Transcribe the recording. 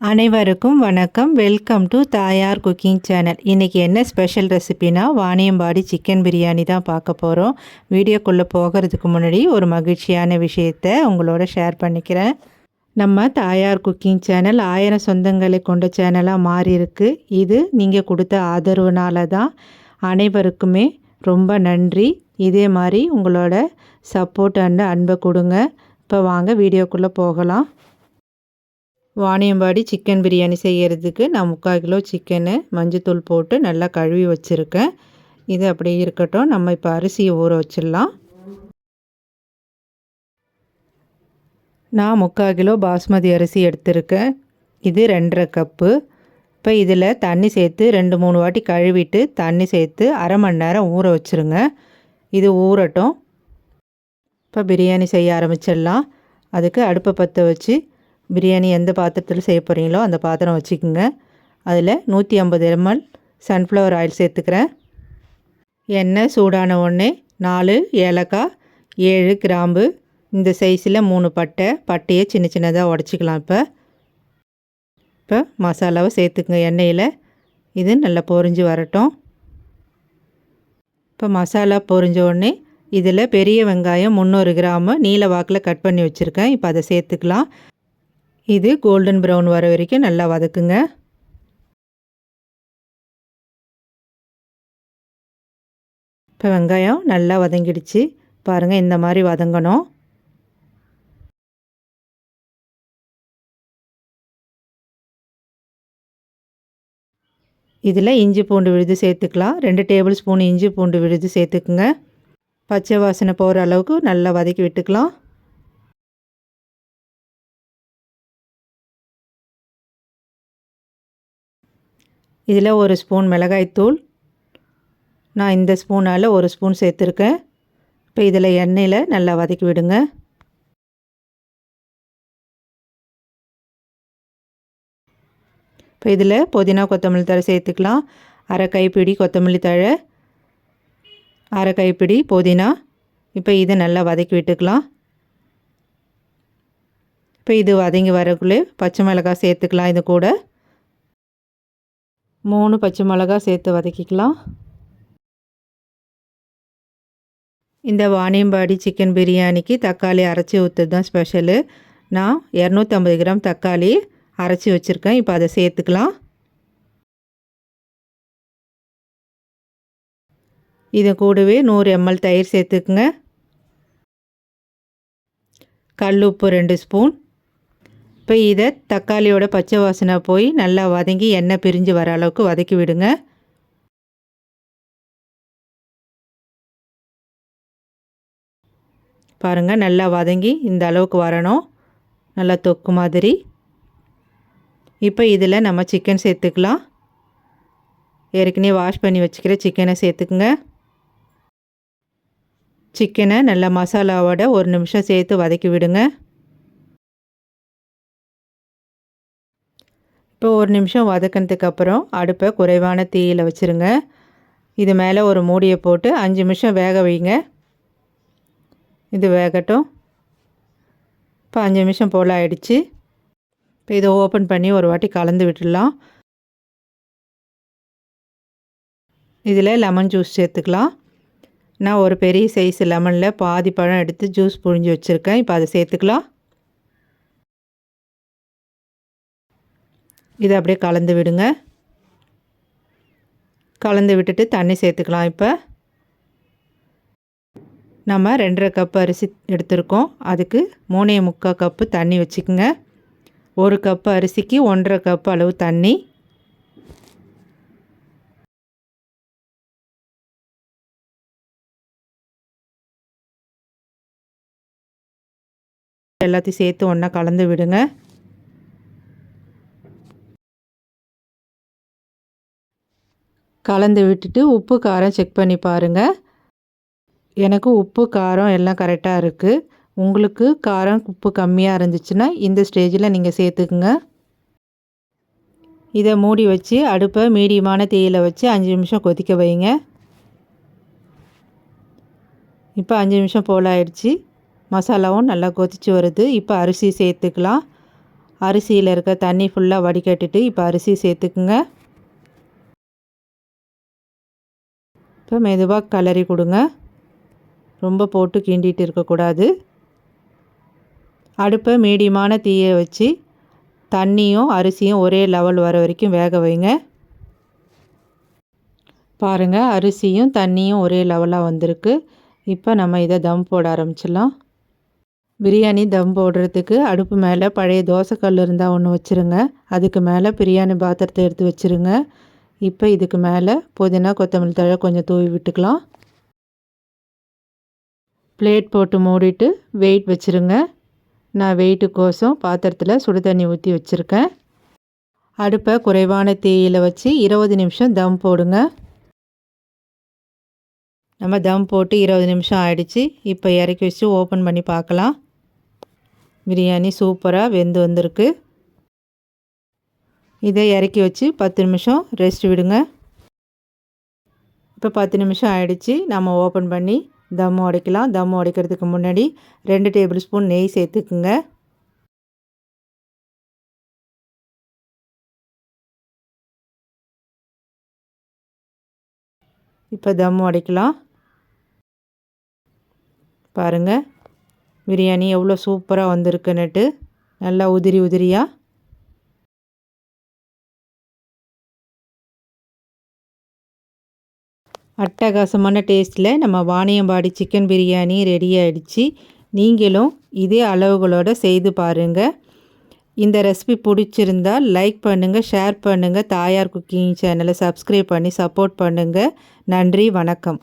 அனைவருக்கும் வணக்கம். Welcome to Thayar cooking channel. இன்றைக்கி என்ன ஸ்பெஷல் ரெசிபினா வாணியம்பாடி சிக்கன் பிரியாணி தான் பார்க்க போகிறோம் வீடியோக்குள்ளே போகிறதுக்கு முன்னாடி ஒரு மகிழ்ச்சியான விஷயத்தை உங்களோட ஷேர் பண்ணிக்கிறேன். நம்ம தாயார் குக்கிங் சேனல் ஆயிரம் சொந்தங்களை கொண்ட சேனலாக மாறி இருக்கு. இது நீங்கள் கொடுத்த ஆதரவுனால தான் அனைவருக்குமே ரொம்ப நன்றி. இதே மாதிரி உங்களோட சப்போர்ட் அண்ட் அன்பை கொடுங்க. இப்போ வாங்க வீடியோக்குள்ளே போகலாம். வாணியம்பாடி சிக்கன் பிரியாணி செய்கிறதுக்கு நான் முக்கால் கிலோ சிக்கனு மஞ்சத்தூள் போட்டு நல்லா கழுவி வச்சுருக்கேன். இது அப்படியே இருக்கட்டும். நம்ம இப்போ அரிசியை ஊற வச்சிடலாம். நான் முக்கால் கிலோ பாஸ்மதி அரிசி எடுத்திருக்கேன். இது ரெண்டரை கப்பு. இப்போ இதில் தண்ணி சேர்த்து ரெண்டு மூணு வாட்டி கழுவிட்டு தண்ணி சேர்த்து அரை மணி நேரம் ஊற வச்சுருங்க. இது ஊறட்டும். இப்போ பிரியாணி செய்ய ஆரம்பிச்சிடலாம். அதுக்கு அடுப்பை பற்ற வச்சு பிரியாணி எந்த பாத்திரத்தில் செய்ய போகிறீங்களோ அந்த பாத்திரம் வச்சுக்கோங்க. அதில் நூற்றி ஐம்பது எம்எல் சன்ஃப்ளவர் ஆயில் சேர்த்துக்கிறேன். எண்ணெய் சூடான உடனே நாலு ஏலக்காய் ஏழு கிராம்பு இந்த சைஸில் மூணு பட்டை பட்டையை சின்ன சின்னதாக உடச்சிக்கலாம் இப்போ. இப்போ மசாலாவை சேர்த்துக்குங்க எண்ணெயில். இது நல்லா பொரிஞ்சு வரட்டும். இப்போ மசாலா பொரிஞ்ச உடனே இதில் பெரிய வெங்காயம் முந்நூறு கிராமு நீல வாக்கில் கட் பண்ணி வச்சுருக்கேன். இப்போ அதை சேர்த்துக்கலாம். இது கோல்டன் ப்ரௌன் வர வரைக்கும் நல்லா வதக்குங்க. இப்போ வெங்காயம் நல்லா வதங்கிடுச்சு. பாருங்கள் இந்த மாதிரி வதங்கணும். இதில் இஞ்சி பூண்டு விழுது சேர்த்துக்கலாம். ரெண்டு டேபிள் ஸ்பூன் இஞ்சி பூண்டு விழுது சேர்த்துக்குங்க. பச்சை வாசனை போகிற அளவுக்கு நல்லா வதக்கி விட்டுக்கலாம். இதில் ஒரு ஸ்பூன் மிளகாய்த்தூள் நான் இந்த ஸ்பூனால் ஒரு ஸ்பூன் சேர்த்துருக்கேன். இப்போ இதில் எண்ணெயில் நல்லா வதக்கி விடுங்க. இப்போ இதில் புதினா கொத்தமல்லி தழை சேர்த்துக்கலாம். அரை கைப்பிடி கொத்தமல்லி தழை. அரை கைப்பிடி புதினா. இப்போ இதை நல்லா வதக்கி விட்டுக்கலாம். இப்போ இது வதங்கி வரக்குள்ளே பச்சை மிளகாய் சேர்த்துக்கலாம் இது கூட. மூணு பச்சை மிளகா சேர்த்து வதக்கிக்கலாம். இந்த வாணியம்பாடி சிக்கன் பிரியாணிக்கு தக்காளி அரைச்சி ஊற்றுறது தான் ஸ்பெஷலு. நான் இரநூத்தம்பது கிராம் தக்காளி அரைச்சி வச்சுருக்கேன். இப்போ அதை சேர்த்துக்கலாம். இது கூடவே நூறு எம்எல் தயிர் சேர்த்துக்குங்க. கல் உப்பு ரெண்டு ஸ்பூன். இப்போ இதை தக்காளியோட பச்சை வாசனை போய் நல்லா வதங்கி எண்ணெய் பிரிஞ்சு வர அளவுக்கு வதக்கி விடுங்க. பாருங்கள் நல்லா வதங்கி இந்த அளவுக்கு வரணும். நல்லா தொக்கு மாதிரி. இப்போ இதில் நம்ம சிக்கன் சேர்த்துக்கலாம். ஏற்கனவே வாஷ் பண்ணி வச்சுக்கிற சிக்கனை சேர்த்துக்குங்க. சிக்கனை நல்லா மசாலாவோட ஒரு நிமிஷம் சேர்த்து வதக்கி விடுங்க. இப்போ ஒரு நிமிஷம் வதக்கினதுக்கு அப்புறம் அடுப்பை குறைவான தீயில் வச்சுருங்க. இது மேலே ஒரு மூடியை போட்டு அஞ்சு நிமிஷம் வேக வைங்க. இது வேகட்டும். இப்போ அஞ்சு நிமிஷம் போல் ஆயிடுச்சு. இப்போ இதை ஓப்பன் பண்ணி ஒரு வாட்டி கலந்து விட்டுடலாம். இதில் லெமன் ஜூஸ் சேர்த்துக்கலாம். நான் ஒரு பெரிய சைஸ் லெமனில் பாதி பழம் எடுத்து ஜூஸ் புழிஞ்சு வச்சுருக்கேன். இப்போ அதை சேர்த்துக்கலாம். இதை அப்படியே கலந்து விடுங்க. கலந்து விட்டுட்டு தண்ணி சேர்த்துக்கலாம் இப்போ. நம்ம ரெண்டரை கப் அரிசி எடுத்திருக்கோம். அதுக்கு மூணே முக்கால் கப்பு தண்ணி வச்சுக்கோங்க. ஒரு கப்பு அரிசிக்கு ஒன்றரை கப் அளவு தண்ணி. எல்லாத்தையும் சேர்த்து ஒன்றா கலந்து விடுங்க. கலந்து விட்டுட்டு உப்பு காரம் செக் பண்ணி பாருங்கள் எனக்கு உப்பு காரம் எல்லாம் கரெக்டாக இருக்குது உங்களுக்கு காரம் உப்பு கம்மியாக இருந்துச்சுன்னா இந்த ஸ்டேஜில் நீங்கள் சேர்த்துக்குங்க. இதை மூடி வச்சு அடுப்பை மீடியமான தீயில் வச்சு அஞ்சு நிமிஷம் கொதிக்க வைங்க. இப்போ அஞ்சு நிமிஷம் போல் ஆயிடுச்சு. மசாலாவும் நல்லா கொதிச்சு வருது. இப்போ அரிசி சேர்த்துக்கலாம். அரிசியில் இருக்க தண்ணி ஃபுல்லாக வடிகட்டிட்டு இப்போ அரிசி சேர்த்துக்குங்க. இப்போ மெதுவாக கலரி கொடுங்க. ரொம்ப போட்டு கிண்டிட்டு இருக்கக்கூடாது. அடுப்பை மீடியமான தீயை வச்சு தண்ணியும் அரிசியும் ஒரே லெவல் வர வரைக்கும் வேக வைங்க. பாருங்கள் அரிசியும் தண்ணியும் ஒரே லெவலாக வந்திருக்கு. இப்போ நம்ம இதை தம் போட ஆரம்பிச்சிடலாம். பிரியாணி தம் போடுறதுக்கு அடுப்பு மேலே பழைய தோசைக்கல் இருந்தால் ஒன்று வச்சுருங்க. அதுக்கு மேலே பிரியாணி பாத்திரத்தை எடுத்து வச்சுருங்க. இப்போ இதுக்கு மேலே புதினா கொத்தமல்லி தழை கொஞ்சம் தூவி விட்டுக்கலாம். பிளேட் போட்டு மூடிட்டு வெயிட் வச்சுருங்க. நான் வெயிட்டுக்கோசம் பாத்திரத்தில் சுடு தண்ணி ஊற்றி வச்சுருக்கேன். அடுப்பை குறைவான தீயில் வச்சு இருபது நிமிஷம் தம் போடுங்க. நம்ம தம் போட்டு இருபது நிமிஷம் ஆயிடுச்சு. இப்போ இறக்கி வச்சு ஓப்பன் பண்ணி பார்க்கலாம். பிரியாணி சூப்பராக வெந்து வந்திருக்கு. இதை இறக்கி வச்சு பத்து நிமிஷம் ரெஸ்ட் விடுங்க. இப்போ பத்து நிமிஷம் ஆயிடுச்சு. நம்ம ஓப்பன் பண்ணி தம் உடைக்கலாம். தம் உடைக்கிறதுக்கு முன்னாடி ரெண்டு டேபிள் ஸ்பூன் நெய் சேர்த்துக்குங்க. இப்போ தம் உடைக்கலாம். பாருங்கள் பிரியாணி எவ்வளோ சூப்பராக வந்திருக்குன்னுட்டு நல்லா உதிரி உதிரியாக அட்டகாசமான டேஸ்ட்டில் நம்ம வாணியம்பாடி சிக்கன் பிரியாணி ரெடி ஆகிடுச்சு நீங்களும் இதே அளவுகளோடு செய்து பாருங்கள் இந்த ரெசிபி பிடிச்சிருந்தால் லைக் பண்ணுங்கள் ஷேர் பண்ணுங்கள் தாயார் குக்கிங் சேனலை சப்ஸ்கிரைப் பண்ணி சப்போர்ட் பண்ணுங்கள் நன்றி வணக்கம்.